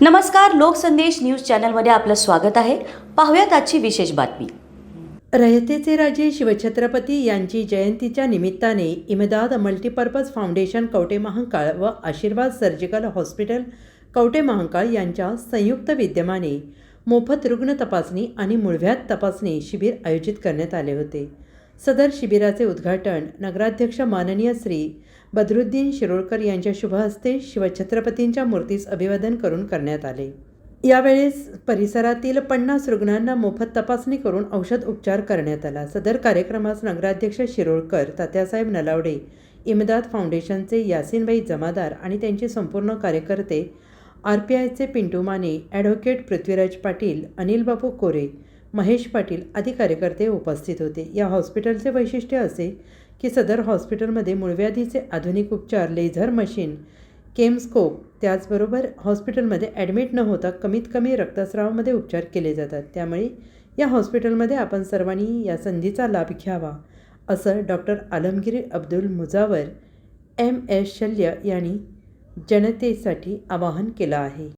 नमस्कार लोकसंदेश न्यूज चॅनलमध्ये आपलं स्वागत आहे. पाहूयात आजची विशेष बातमी. रयतेचे राजे शिवछत्रपती यांची जयंतीच्या निमित्ताने इमदाद मल्टीपर्पज फाउंडेशन कवटे महांकाळ व आशीर्वाद सर्जिकल हॉस्पिटल कवटे महांकाळ यांच्या संयुक्त विद्यमाने मोफत रुग्ण तपासणी आणि मुळव्याध तपासणी शिबिर आयोजित करण्यात आले होते. सदर शिबिराचे उद्घाटन नगराध्यक्ष माननीय श्री बदरुद्दीन शिरोळकर यांच्या शुभ हस्ते शिवछत्रपतींच्या मूर्तीस अभिवादन करून करण्यात आले. यावेळेस परिसरातील पन्नास रुग्णांना मोफत तपासणी करून औषध उपचार करण्यात आला. सदर कार्यक्रमास नगराध्यक्ष शिरोळकर तात्यासाहेब नलावडे इमदाद फाउंडेशनचे यासिनबाई जमादार आणि त्यांचे संपूर्ण कार्यकर्ते आर पी आयचे पिंटू माने ॲडव्होकेट पृथ्वीराज पाटील अनिलबापू कोरे महेश पाटील आदी कार्यकर्ते उपस्थित होते. या हॉस्पिटलचे वैशिष्ट्य असे की सदर हॉस्पिटलमध्ये मूळव्याधीचे आधुनिक उपचार लेझर मशीन केमस्कोप त्याचबरोबर हॉस्पिटलमध्ये ॲडमिट न होता कमीत कमी रक्तस्रावामध्ये उपचार केले जातात. त्यामुळे या हॉस्पिटलमध्ये आपण सर्वांनी या संधीचा लाभ घ्यावा असं doctor Alamgiri Abdul Mujawar M. S. शल्य यांनी जनतेसाठी आवाहन केलं आहे.